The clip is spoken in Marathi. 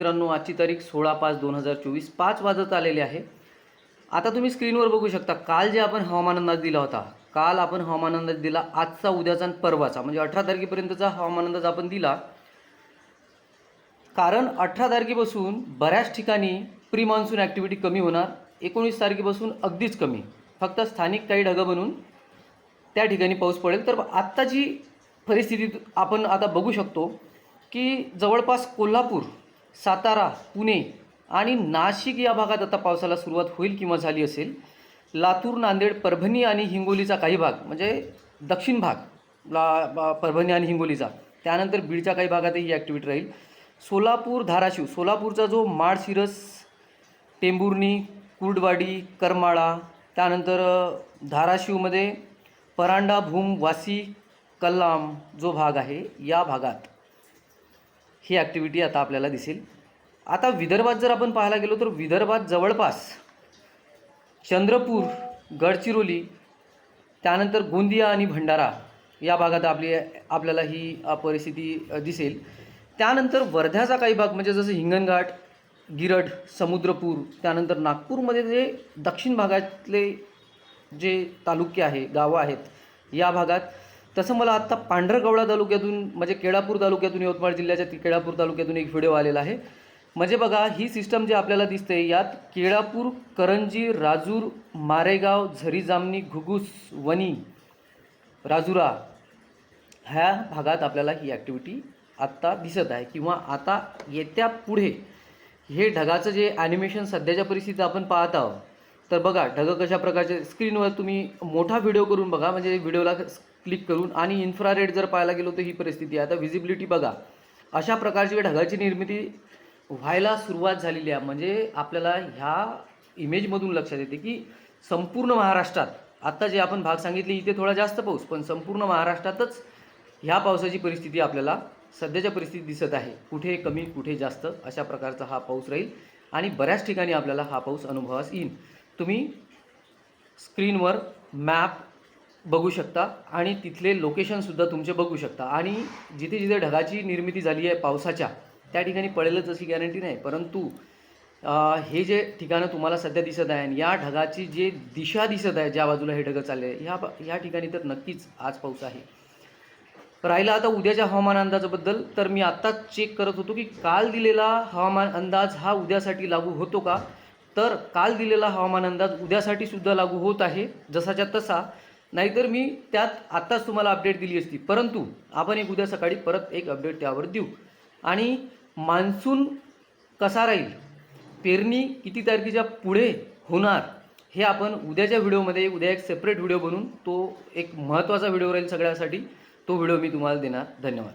मित्रांनो आजची तारीख सोळा पाच दोन हजार चोवीस पाच वाजत आलेले आहे. आता तुम्ही स्क्रीनवर बघू शकता काल जे आपण हवामान अंदाज दिला होता काल आपण हवामान अंदाज दिला आजचा उद्याचा आणि परवाचा. म्हणजे अठरा तारखेपर्यंतचा हवामान अंदाज आपण दिला. कारण अठरा तारखेपासून बऱ्याच ठिकाणी प्री मान्सून ॲक्टिव्हिटी कमी होणार एकोणीस तारखेपासून अगदीच कमी. फक्त स्थानिक काही ढगं बनून त्या ठिकाणी पाऊस पडेल. तर आत्ताची परिस्थिती आपण आता बघू शकतो की जवळपास कोल्हापूर सातारा पुणे आणि नाशिक या भागात आता पावसाला सुरुवात होईल किंवा झाली असेल. लातूर नांदेड परभणी आणि हिंगोलीचा काही भाग म्हणजे दक्षिण भाग ला परभणी आणि हिंगोलीचा त्यानंतर बीडच्या काही भागातही ही ॲक्टिव्हिटी राहील. सोलापूर धाराशिव सोलापूरचा जो माळशिरस टेंभुर्णी कुर्डवाडी करमाळा त्यानंतर धाराशिवमध्ये परांडा भूम वासी कल्लाम जो भाग आहे या भागात ही ॲक्टिव्हिटी आता आपल्याला दिसेल. आता विदर्भात जर आपण पाहायला गेलो तर विदर्भात जवळपास चंद्रपूर गडचिरोली त्यानंतर गोंदिया आणि भंडारा या भागात आपली आपल्याला ही परिस्थिती दिसेल. त्यानंतर वर्ध्याचा काही भाग म्हणजे जसं हिंगणघाट गिरड समुद्रपूर त्यानंतर नागपूरमध्ये जे दक्षिण भागातले जे तालुके आहे गावं आहेत या भागात तसं मला आत्ता पांढरकवडा तालुक्यातून म्हणजे केळापूर तालुक्यातून यवतमाळ जिल्ह्याच्या केळापूर तालुक्यातून एक व्हिडिओ आलेला आहे. म्हणजे बघा ही सिस्टम जी आपल्याला दिसते यात केळापूर करंजी राजूर मारेगाव झरी जामणी घुगुस वनी राजुरा ह्या भागात आपल्याला ही ॲक्टिव्हिटी आत्ता दिसत आहे किंवा आता येत्या पुढे हे ढगाचं जे ॲनिमेशन सध्याच्या परिस्थितीत आपण पाहत आहोत. तर बघा ढगं कशा प्रकारचे स्क्रीनवर तुम्ही मोठा व्हिडिओ करून बघा. म्हणजे व्हिडिओला क्लिक करून आणि इन्फ्रारेड जर पाहायला गेलो तर ही परिस्थिती आहे. आता व्हिजिबिलिटी बघा. अशा प्रकारची ढगाची निर्मिती व्हायला सुरुवात झालेली आहे. म्हणजे आपल्याला ह्या इमेजमधून लक्षात येते की संपूर्ण महाराष्ट्रात आत्ता जे आपण भाग सांगितले इथे थोडा जास्त पाऊस पण संपूर्ण महाराष्ट्रातच ह्या पावसाची परिस्थिती आपल्याला सध्याच्या परिस्थितीत दिसत आहे. कुठे कमी कुठे जास्त अशा प्रकारचा हा पाऊस राहील आणि बऱ्याच ठिकाणी आपल्याला हा पाऊस अनुभवास येईल. तुम्ही स्क्रीनवर मॅप बघू शकता. आणि तिथले लोकेशनसुद्धा तुमचे बघू शकता. आणि जिथे जिथे ढगाची निर्मिती झाली आहे पावसाच्या त्या ठिकाणी पडेलच अशी गॅरंटी नाही. परंतु हे जे ठिकाणं तुम्हाला सध्या दिसत आहे आणि या ढगाची जे दिशा दिसत आहे ज्या बाजूला हे ढगं चालले ह्या ह्या ठिकाणी तर नक्कीच आज पाऊस आहे. राहिला आता उद्याच्या हवामान अंदाजाबद्दल तर मी आत्ताच चेक करत होतो की काल दिलेला हवामान अंदाज हा उद्यासाठी लागू होतो का? तर काल दिलेला हवामान अंदाज उद्यासाठी सुद्धा लागू होत आहे. जसाच्या तसा नाहीतर मी त्यात आत्ताच तुम्हाला अपडेट दिली असती. परंतु आपण एक उद्या सकाळी परत एक अपडेट त्यावर देऊ. आणि मान्सून कसा राहील? पेरणी किती तारखेच्या पुढे होणार? हे आपण उद्याच्या व्हिडिओमध्ये उद्या एक सेपरेट व्हिडिओ बनवून तो एक महत्त्वाचा व्हिडिओ राहील सगळ्यासाठी. तो व्हिडिओ मी तुम्हाला देणार. धन्यवाद.